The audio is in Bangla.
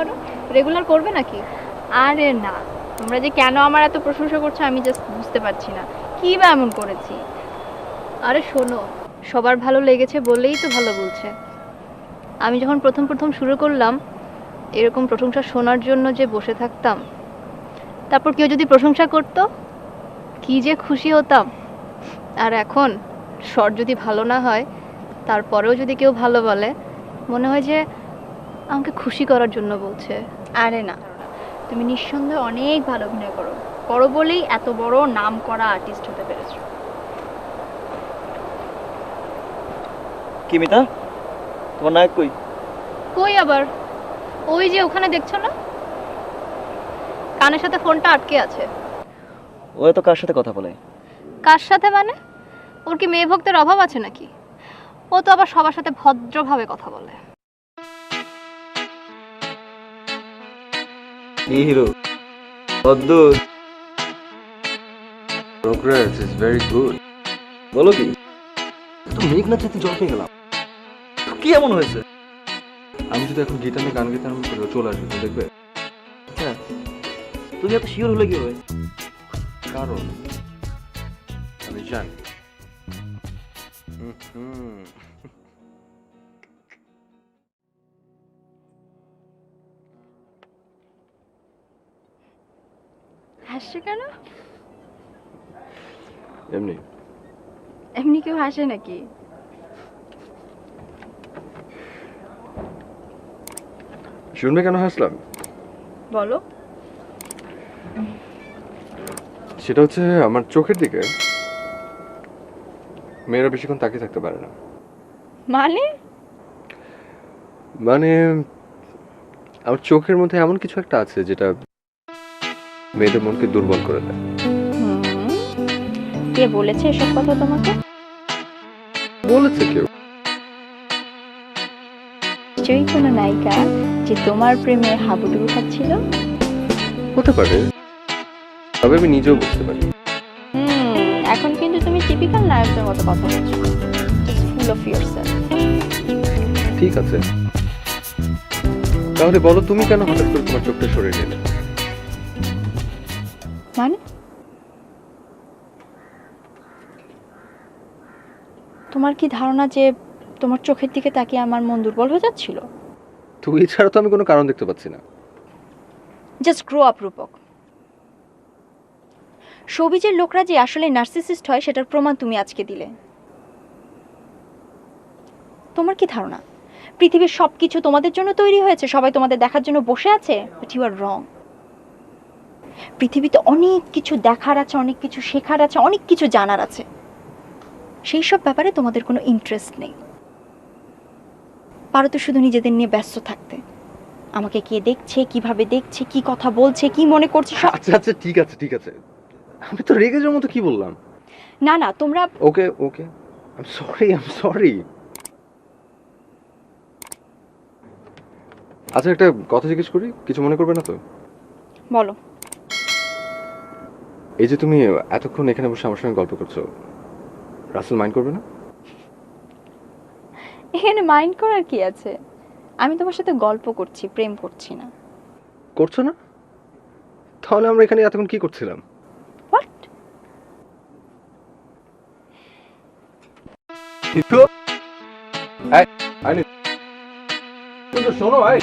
করো রেগুলার করবে নাকি? আরে না। তোমরা যে কেন আমার এত প্রশংসা করছ আমি জাস্ট বুঝতে পারছি না। কী বা এমন করেছি? আরে শোনো, সবার ভালো লেগেছে বললেই তো ভালো বলছে। আমি যখন প্রথম প্রথম শুরু করলাম, এরকম প্রশংসা শোনার জন্য যে বসে থাকতাম, তারপর কেউ যদি প্রশংসা করতো, কি যে খুশি হতাম। আর এখন স্বর যদি ভালো না হয়, তারপরেও যদি কেউ ভালো বলে, মনে হয় যে আমাকে খুশি করার জন্য বলছে। আরে না তুমি নিঃসন্দেহে অনেক ভালো অভিনয় করো। করো বলেই এত বড় নাম করা আর্টিস্ট হতে পেরেছ। কি মিতা? তোমার নায়ক কই? কই আবার? ওই যে ওখানে দেখছ না? কানের সাথে ফোনটা আটকে আছে। ও তো কার সাথে কথা বলে? কার সাথে মানে? ওর কি মেয়ে ভক্তের অভাব আছে নাকি? ও তো আবার সবার সাথে ভদ্রভাবে কথা বলে। হিরো অদ্ভুত। প্রোগ্রেস ইজ ভেরি গুড বলো কি? তো মেঘনা যেতে জল পেয়ে গেলাম। কি এমন হয়েছে? আমি যদি এখন গিটার নিয়ে গান গাইতে আরম্ভ করি চলে আসবে দেখবে। হ্যাঁ তুমি এত শিওর হলে কি হবে কারণ আমি জানি। হুম, হাসছে কেন? এমনি। এমনি কেউ হাসে নাকি? শুনবে কেন হাসলাম? বলো। সেটা হচ্ছে আমার চোখের দিকে। মেয়েরা বেশিক্ষণ তাকিয়ে থাকতে পারে না। মানে? মানে আমার চোখের মধ্যে এমন কিছু একটা আছে যেটা মেয়েদের মনকে দুর্বল করে দেয়। কে বলেছে এসব কথা তোমাকে? বলেছে কেউ। নিশ্চয়ই কোনো নায়িকা যে তোমার প্রেমে হাবুডুবু খাচ্ছিল? হতে পারে। তবে আমি নিজেও বুঝতে পারি। হুম এখন কিন্তু তুমি টিপিক্যাল নায়কদের মতো কথা বলছো। ফুল অফ ইয়ারসেলফ ঠিক আছে। তাহলে বলো তুমি কেন হঠাৎ করে তোমার চোখটা সরে নিলে? মানে তোমার কি ধারণা যে তোমার চোখের দিকে তাকিয়ে আমার মন দুর্বল হয়ে যাচ্ছিল? তুই ছাড়া তো আমি কোনো কারণ দেখতে পাচ্ছি না। Just grow up Rupak. সবিজের লোকরা যে আসলে নার্সিসিস্ট হয় সেটার প্রমাণ তুমি আজকে দিলে। তোমার কি ধারণা? পৃথিবীর সব কিছু তোমাদের জন্য তৈরি হয়েছে সবাই তোমাদের দেখার জন্য বসে আছে? বাট ইউ আর রং পৃথিবীতে অনেক কিছু দেখার আছে অনেক কিছু শেখার আছে অনেক কিছু জানার আছে। সেই সব ব্যাপারে তোমাদের কোনো ইন্টারেস্ট নেই। পারো তো শুধু নিজেদের নিয়ে ব্যস্ত থাকতে। আমাকে কে দেখছে কীভাবে দেখছে কি কথা বলছে কি মনে করছে সব আচ্ছা আচ্ছা ঠিক আছে ঠিক আছে। আমি তো রেগে যাওয়ার মতো কি বললাম? না না তোমরা okay okay. I am sorry I am sorry আচ্ছা একটা কথা জিজ্ঞেস করি কিছু মনে করবে না তো? বলো। এই যে তুমি এতক্ষণ এখানে বসে আমার সঙ্গে গল্প করছ রাসেল মাইন্ড করবে না? এখানে মাইন্ড করার কি আছে? আমি তোমার সাথে গল্প করছি প্রেম করছি না। করছ না? তাহলে আমরা এখানে এতক্ষণ কি করছিলাম? হোয়াট শোনো ভাই